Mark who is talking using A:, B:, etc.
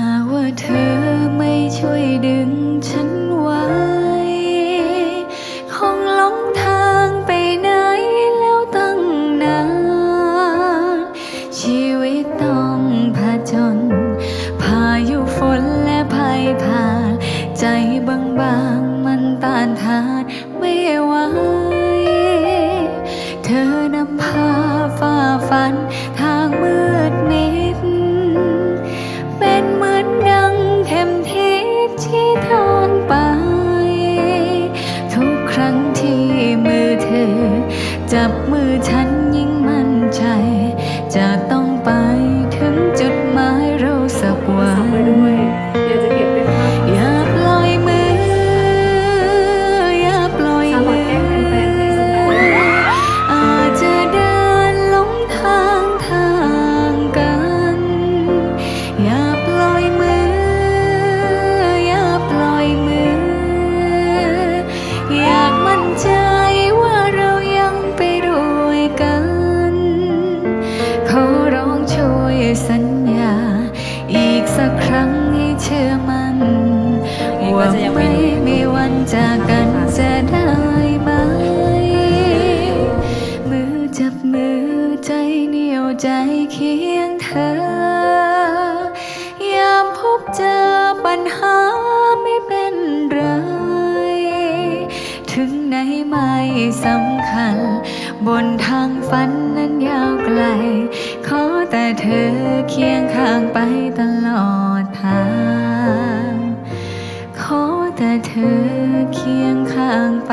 A: ากว่าเธอไม่ช่วยดึงฉันไว้ คงหลงทางไปไหนแล้วตั้งนาน ชีวิตต้องผจญพายุฝนและภัยผ่าน ใจบางๆมันต้านทานไม่ไหว เธอนำพาฝ่าฟัน มือฉันยิ่งมั่นใจ จะต้องไปถึงจุดหมายเราสักวัน
B: ไปด้วยเดี๋ยวจะเก็บเป็นภาพ
A: อย่าปล่อยมือ อย่าปล่อย
B: ชาลอ
A: มื
B: ต
A: อ
B: แกล้งแฟนๆให้สนุก
A: อาจจะเดินหลงทางทางกัน อย่าปล่อยมือ อย่าปล่อยมือ อยากมั่นใจ ว่าไม่มีวันจากกันจะได้ไหมมือจับมือใจเหนียวใจเคียงเธอยามพบเจอปัญหาไม่เป็นไร ถึงไหนไม่สำคัญ บนทางฝันนั้นยาวไกล ขอแต่เธอเคียงข้างไปตลอดทาง แต่เธอเคียงข้างไป